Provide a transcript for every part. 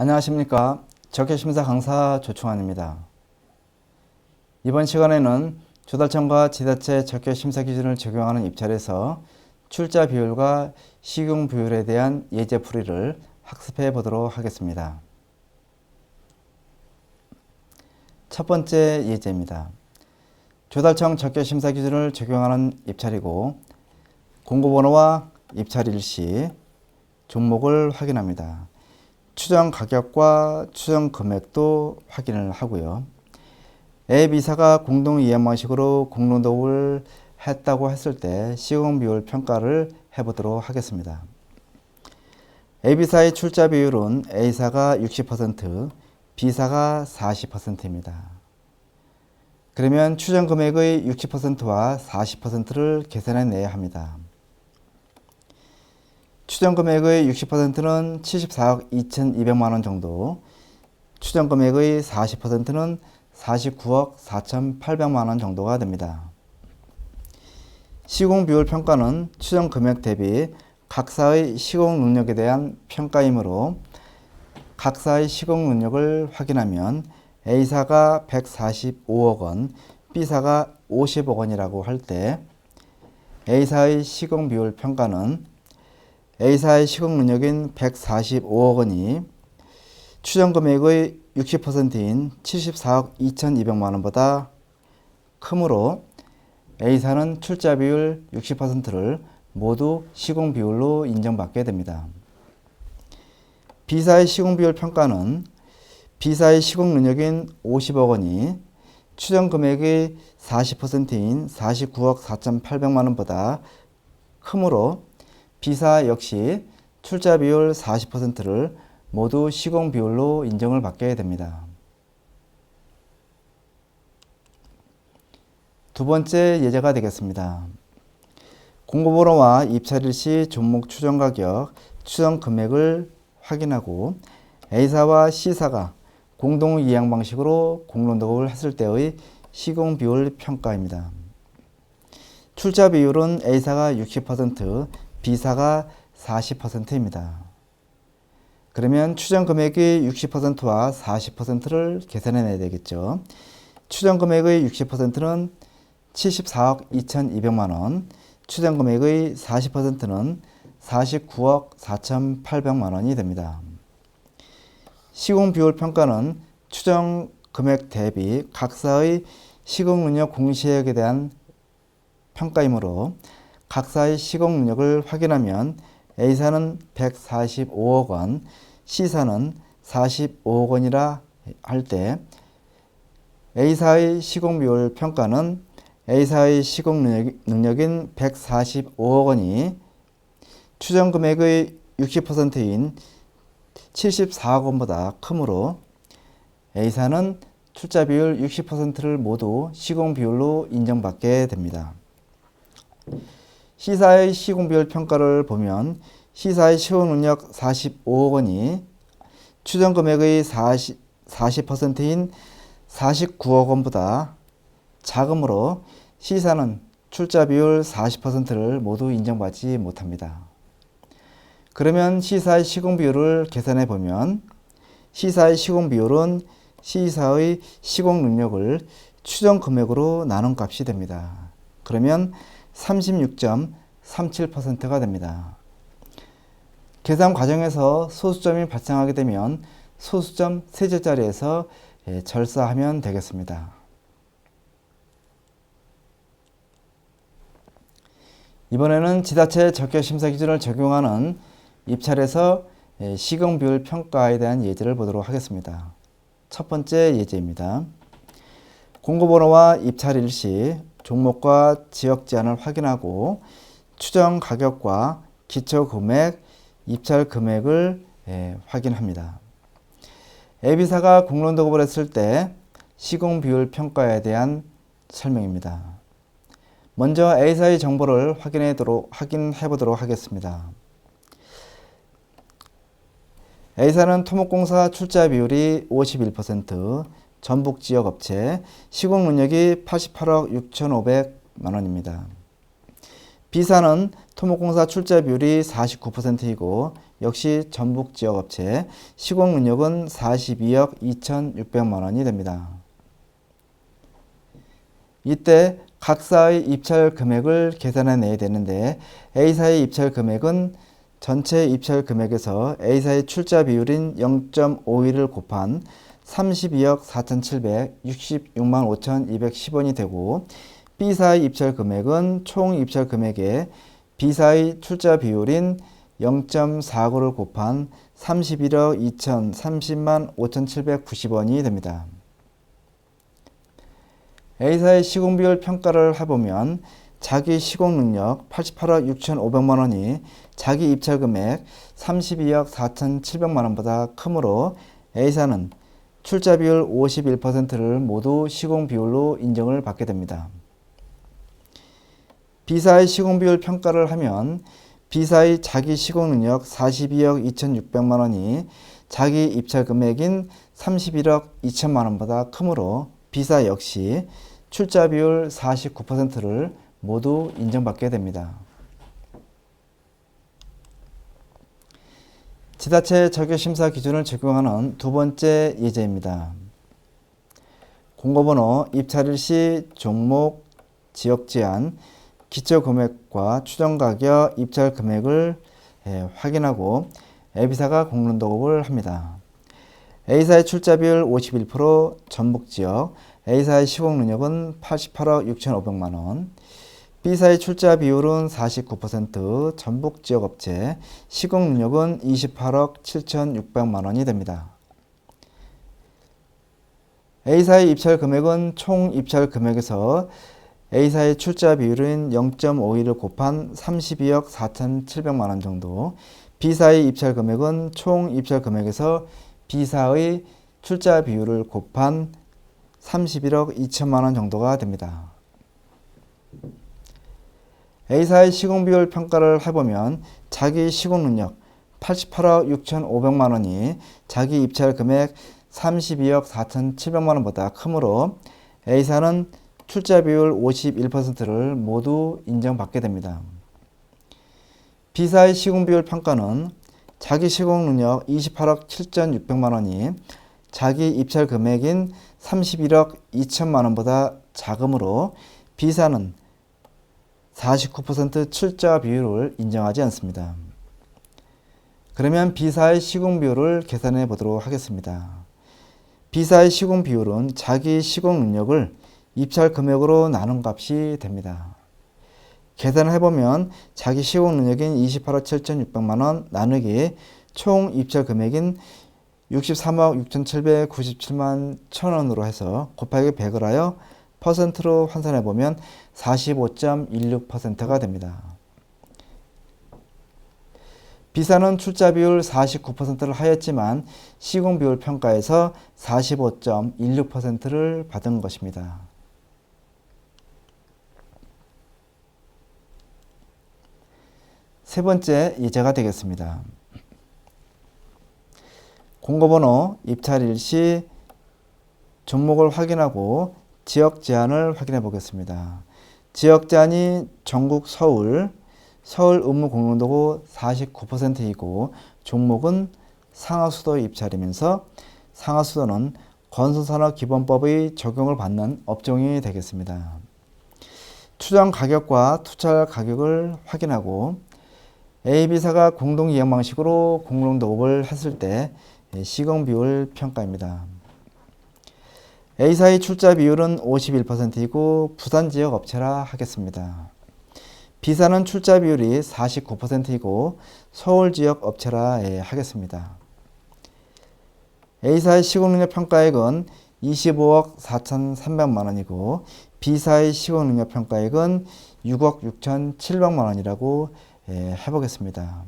안녕하십니까. 적개심사 강사 조충환입니다. 이번 시간에는 조달청과 지자체 적개심사 기준을 적용하는 입찰에서 출자 비율과 시공 비율에 대한 예제 풀이를 학습해 보도록 하겠습니다. 첫 번째 예제입니다. 조달청 적개심사 기준을 적용하는 입찰이고 공고번호와 입찰일 시 종목을 확인합니다. 추정 가격과 추정 금액도 확인을 하고요. A, B사가 공동 이행 방식으로 공론도를 했다고 했을 때 시공 비율 평가를 해보도록 하겠습니다. A, B사의 출자 비율은 A사가 60%, B사가 40%입니다. 그러면 추정 금액의 60%와 40%를 계산해 내야 합니다. 추정 금액의 60%는 74억 2,200만 원 정도, 추정 금액의 40%는 49억 4,800만 원 정도가 됩니다. 시공 비율 평가는 추정 금액 대비 각사의 시공 능력에 대한 평가이므로 각사의 시공 능력을 확인하면 A사가 145억 원, B사가 50억 원이라고 할 때 A사의 시공 비율 평가는 A사의 시공 능력인 145억 원이 추정 금액의 60%인 74억 2,200만 원보다 크므로 A사는 출자 비율 60%를 모두 시공 비율로 인정받게 됩니다. B사의 시공 비율 평가는 B사의 시공 능력인 50억 원이 추정 금액의 40%인 49억 4,800만 원보다 크므로 B사 역시 출자 비율 40%를 모두 시공 비율로 인정을 받게 됩니다. 두 번째 예제가 되겠습니다. 공고번호와 입찰일 시 종목 추정 가격, 추정 금액을 확인하고 A사와 C사가 공동 이행 방식으로 공론도급을 했을 때의 시공 비율 평가입니다. 출자 비율은 A사가 60%, B사가 40%입니다. 그러면 추정 금액의 60%와 40%를 계산해 내야 되겠죠. 추정 금액의 60%는 74억 2,200만 원, 추정 금액의 40%는 49억 4,800만 원이 됩니다. 시공 비율 평가는 추정 금액 대비 각사의 시공 능력 공시액에 대한 평가이므로 각사의 시공 능력을 확인하면 A사는 145억 원, C사는 45억 원이라 할 때 A사의 시공 비율 평가는 A사의 시공 능력인 145억 원이 추정 금액의 60%인 74억 원보다 크므로 A사는 출자 비율 60%를 모두 시공 비율로 인정받게 됩니다. C사의 시공 비율 평가를 보면 C사의 시공 능력 45억 원이 추정 금액의 40, 40%인 49억 원보다 작으므로 C사는 출자 비율 40%를 모두 인정받지 못합니다. 그러면 C사의 시공 비율을 계산해 보면 C사의 시공 비율은 C사의 시공 능력을 추정 금액으로 나눈 값이 됩니다. 그러면 36.37%가 됩니다. 계산 과정에서 소수점이 발생하게 되면 소수점 세제 자리에서 예, 절사하면 되겠습니다. 이번에는 지자체 적격 심사 기준을 적용하는 입찰에서 예, 시공 비율 평가에 대한 예제를 보도록 하겠습니다. 첫 번째 예제입니다. 공고번호와 입찰일 시 종목과 지역 제한을 확인하고 추정 가격과 기초 금액, 입찰 금액을 예, 확인합니다. A사가 공론 도급을 했을 때 시공 비율 평가에 대한 설명입니다. 먼저 A사의 정보를 확인해 보도록 하겠습니다. A사는 토목공사 출자 비율이 51%, 전북 지역 업체, 시공 능력이 88억 6,500만 원입니다. B사는 토목공사 출자 비율이 49%이고 역시 전북 지역 업체 시공 능력은 42억 2,600만 원이 됩니다. 이때 각사의 입찰 금액을 계산해 내야 되는데 A사의 입찰 금액은 전체 입찰 금액에서 A사의 출자 비율인 0.51을 곱한 32억 4,766만 5,210원이 되고 B사의 입찰 금액은 총 입찰 금액에 B사의 출자 비율인 0.49를 곱한 31억 2,030만 5,790원이 됩니다. A사의 시공 비율 평가를 해보면 자기 시공 능력 88억 6,500만 원이 자기 입찰 금액 32억 4,700만 원보다 크므로 A사는 출자 비율 51%를 모두 시공 비율로 인정을 받게 됩니다. B사의 시공 비율 평가를 하면 B사의 자기 시공 능력 42억 2,600만 원이 자기 입찰 금액인 31억 2천만 원보다 크므로 B사 역시 출자 비율 49%를 모두 인정받게 됩니다. 지자체 적용심사 기준을 적용하는 두 번째 예제입니다. 공고번호 입찰일 시 종목, 지역 제한, 기초 금액과 추정 가격, 입찰 금액을 예, 확인하고 A사가 공론 도급을 합니다. A사의 출자 비율 51%, 전북 지역, A사의 시공 능력은 88억 6,500만 원, B사의 출자 비율은 49%, 전북 지역 업체, 시공 능력은 28억 7,600만 원이 됩니다. A사의 입찰 금액은 총 입찰 금액에서 A사의 출자 비율은 0.51을 곱한 32억 4,700만 원 정도, B사의 입찰 금액은 총 입찰 금액에서 B사의 출자 비율을 곱한 31억 2천만 원 정도가 됩니다. A사의 시공 비율 평가를 해보면 자기 시공 능력 88억 6,500만 원이 자기 입찰 금액 32억 4,700만 원보다 크므로 A사는 출자 비율 51%를 모두 인정받게 됩니다. B사의 시공 비율 평가는 자기 시공 능력 28억 7,600만 원이 자기 입찰 금액인 31억 2천만 원보다 작으므로 B사는 49% 출자 비율을 인정하지 않습니다. 그러면 B사의 시공 비율을 계산해 보도록 하겠습니다. B사의 시공 비율은 자기 시공 능력을 입찰 금액으로 나눈 값이 됩니다. 계산을 해보면 자기 시공 능력인 28억 7,600만 원 나누기 총 입찰 금액인 63억 6,797만 1천원으로 해서 곱하기 100을 하여 퍼센트로 환산해 보면 45.16%가 됩니다. 비사는 출자 비율 49%를 하였지만 시공 비율 평가에서 45.16%를 받은 것입니다. 세 번째 예제가 되겠습니다. 공고번호 입찰일 시 종목을 확인하고 지역 제한을 확인해 보겠습니다. 지역 제한이 전국 서울, 서울 의무 공론도고 49%이고 종목은 상하수도 입찰이면서 상하수도는 건설산업기본법의 적용을 받는 업종이 되겠습니다. 추정 가격과 투자 가격을 확인하고 AB사가 공동 이행 방식으로 공론도급을 했을 때 시공 비율 평가입니다. A사의 출자 비율은 51%이고 부산 지역 업체라 하겠습니다. B사는 출자 비율이 49%이고 서울 지역 업체라 예, 하겠습니다. A사의 시공능력 평가액은 25억 4,300만 원이고 B사의 시공능력 평가액은 6억 6,700만 원이라고 예, 해보겠습니다.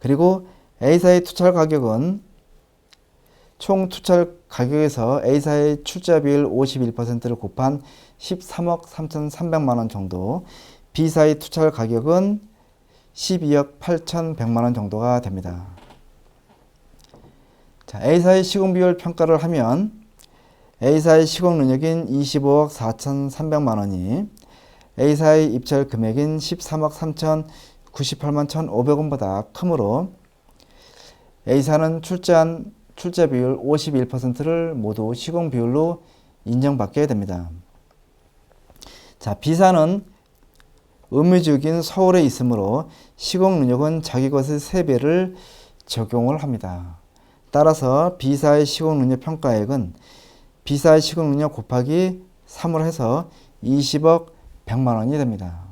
그리고 A사의 투철 가격은 총 투철 가격에서 A사의 출자 비율 51%를 곱한 13억 3,300만 원 정도, B사의 투철 가격은 12억 8,100만 원 정도가 됩니다. 자, A사의 시공 비율 평가를 하면 A사의 시공 능력인 25억 4,300만 원이 A사의 입찰 금액인 13억 3,098만 1,500원보다 크므로 A사는 출자한 출자 비율 51%를 모두 시공 비율로 인정받게 됩니다. 자, B사는 의무적인 서울에 있으므로 시공 능력은 자기 것의 3배를 적용을 합니다. 따라서 B사의 시공 능력 평가액은 B사의 시공 능력 곱하기 3을 해서 20억 100만 원이 됩니다.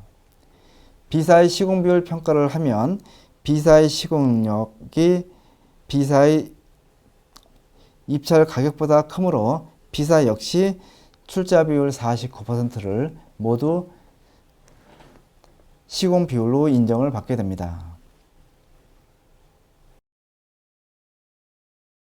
B사의 시공 비율 평가를 하면 B사의 시공 능력이 B사의 입찰 가격보다 크므로 B사 역시 출자 비율 49%를 모두 시공 비율로 인정을 받게 됩니다.